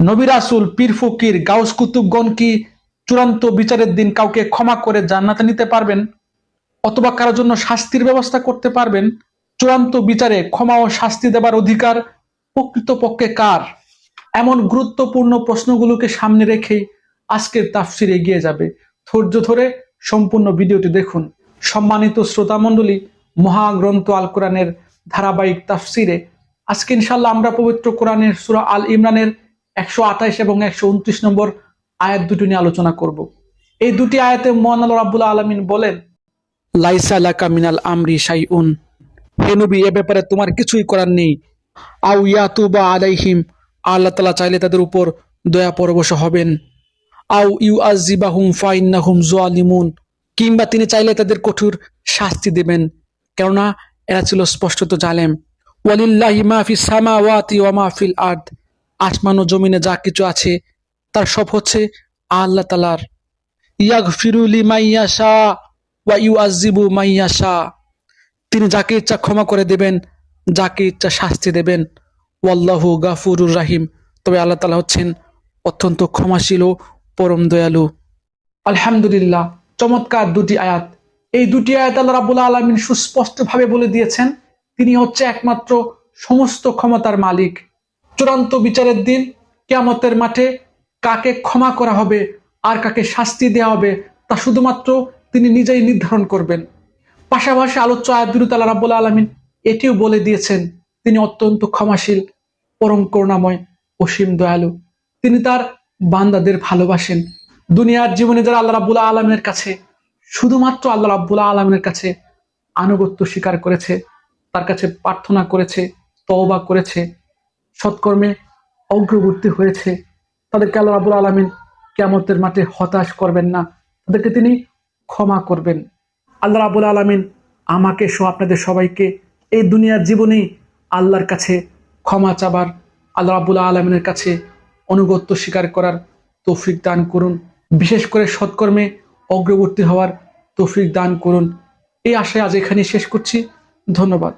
নবী রাসুল, পীর ফকির, গাউস কুতুবগণ কি চূড়ান্ত বিচারের দিন কাউকে ক্ষমা করে জান্নাতে নিতে পারবেন? অথবা কারোর জন্য শাস্তির ব্যবস্থা করতে পারবেন? চূড়ান্ত বিচারে ক্ষমা ও শাস্তি দেবার অধিকার প্রকৃতপক্ষে কার? এমন গুরুত্বপূর্ণ প্রশ্নগুলোকে সামনে রেখে আজকের তাফসির এগিয়ে যাবে। ধৈর্য ধরে সম্পূর্ণ ভিডিওটি দেখুন। সম্মানিত শ্রোতামণ্ডলী, মহাগ্রন্থ আল কোরআনের ধারাবাহিক তাফসিরে আজকে ইনশাল্লাহ আমরা পবিত্র কোরআনের সুরা আল ইমরানের একশো আঠাইশ এবং একশো উনত্রিশ নম্বর আয়াত দুটি নিয়ে আলোচনা করব। এই দুটি আয়াতে মহান আল্লাহ রাব্বুল আলমিন বলেন, লাইসা লাকা মিনাল আমরি শাইউন। হে নবী, এ ব্যাপারে তোমার কিছুই করার নেই। আউ ইয়াতুবা আলাইহিম, আল্লাহ তালা চাইলে তাদের উপর দয়া পরবশ হবেন। আউ ইউ আজিবাহুম ফাইন্নাহুম জোয়ালিমুন কিংবা তিনি চাইলে তাদের কঠোর শাস্তি দেবেন। কেননা এরা ছিল স্পষ্টত জালেম। ওয়ালিল্লাহি মাহফি সামাওয়াতি ওয়া মাহফিল আর্দ। আসমান ও জমিনে যা কিছু আছে, তার সব হচ্ছে আল্লাহ তালার ইয়াগফিরুলি মাইয়াশা ওয়া ইউ আজিবু মাইয়াশা তিনি যাকে ইচ্ছা ক্ষমা করে দেবেন, যাকে ইচ্ছা শাস্তি দেবেন, ওয়াল্লাহু গাফুরুর রাহিম। তবে আল্লাহ তালা হচ্ছেন অত্যন্ত ক্ষমাশীল ও পরম দয়ালু। আলহামদুলিল্লাহ, চমৎকার দুটি আয়াত। এই দুটি আয়াত আল্লাহ রাবুল আলমিন সুস্পষ্টভাবে বলে দিয়েছেন, তিনি হচ্ছে একমাত্র সমস্ত ক্ষমতার মালিক। চূড়ান্ত বিচারের দিন, কেয়ামতের মাঠে কাকে ক্ষমা করা হবে আর কাকে শাস্তি দেওয়া হবে, তা শুধুমাত্র তিনি নিজেই নির্ধারণ করবেন। পাশাপাশি আলোচ্য আয়াত আল্লাহ রাবুল আলমিন এটিও বলে দিয়েছেন, তিনি অত্যন্ত ক্ষমাশীল, পরম করুণাময়, অসীম দয়ালু। তিনি তার বান্দাদের ভালোবাসেন। দুনিয়ার জীবনে যারা আল্লাহ রাবুল্লাহ আলমিনের কাছে, শুধুমাত্র আল্লাহ রাবুল্লাহ আলমিনের কাছে আনুগত্য স্বীকার করেছে, তার কাছে প্রার্থনা করেছে, তওবা করেছে সৎকর্মে অগ্রবর্তী হয়েছে। তাদেরকে আল্লাহ রাবুল আলমিন কেমতের মাঠে হতাশ করবেন না। তাদেরকে তিনি ক্ষমা করবেন। আল্লাহ রাবুল আলমিন আমাকে সহ আপনাদের সবাইকে এই দুনিয়ার জীবনেই আল্লাহর কাছে ক্ষমা চাবার, আল্লাহ রাবুল আলমিনের কাছে অনুগত্য স্বীকার করার তৌফিক দান করুন। বিশেষ করে সৎকর্মে অগ্রবর্তী হওয়ার তৌফিক দান করুন। এই আশায় আজ এখানে শেষ করছি। ধন্যবাদ।